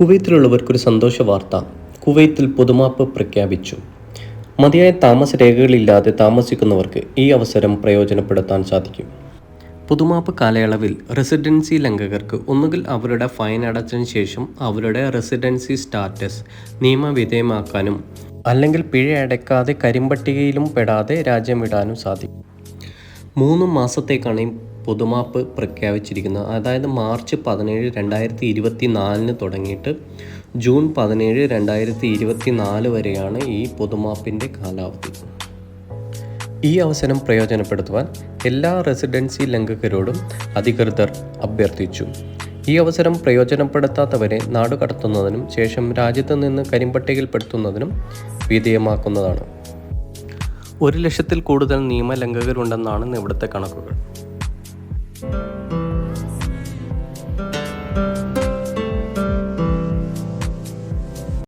കുവൈത്തിലുള്ളവർക്കൊരു സന്തോഷ വാർത്ത കുവൈത്തിൽ പൊതുമാപ്പ് പ്രഖ്യാപിച്ചു. മതിയായ താമസ രേഖകളില്ലാതെ താമസിക്കുന്നവർക്ക് ഈ അവസരം പ്രയോജനപ്പെടുത്താൻ സാധിക്കും. പുതുമാപ്പ് കാലയളവിൽ റെസിഡൻസി ലംഘകർക്ക് ഒന്നുകിൽ അവരുടെ ഫൈൻ അടച്ചതിന് ശേഷം അവരുടെ റെസിഡൻസി സ്റ്റാറ്റസ് നിയമവിധേയമാക്കാനും അല്ലെങ്കിൽ പിഴ അടയ്ക്കാതെ കരിമ്പട്ടികയിലും പെടാതെ രാജ്യം വിടാനും സാധിക്കും. മൂന്ന് മാസത്തേക്കാണ് പൊതുമാപ്പ് പ്രഖ്യാപിച്ചിരിക്കുന്നത് അതായത് മാർച്ച് പതിനേഴ് രണ്ടായിരത്തി ഇരുപത്തി നാലിന് തുടങ്ങിയിട്ട് ജൂൺ പതിനേഴ് രണ്ടായിരത്തി ഇരുപത്തി നാല് വരെയാണ് ഈ പൊതുമാപ്പിന്റെ കാലാവധി. ഈ അവസരം പ്രയോജനപ്പെടുത്തുവാൻ എല്ലാ റെസിഡൻസി ലംഘകരോടും അധികൃതർ അഭ്യർത്ഥിച്ചു. ഈ അവസരം പ്രയോജനപ്പെടുത്താത്തവരെ നാടുകടത്തുന്നതിനും ശേഷം രാജ്യത്ത് നിന്ന് കരിമ്പട്ടികയിൽപ്പെടുത്തുന്നതിനും വിധേയമാക്കുന്നതാണ്. ഒരു ലക്ഷത്തിൽ കൂടുതൽ നിയമലംഘകരുണ്ടെന്നാണ് ഇവിടുത്തെ കണക്കുകൾ. you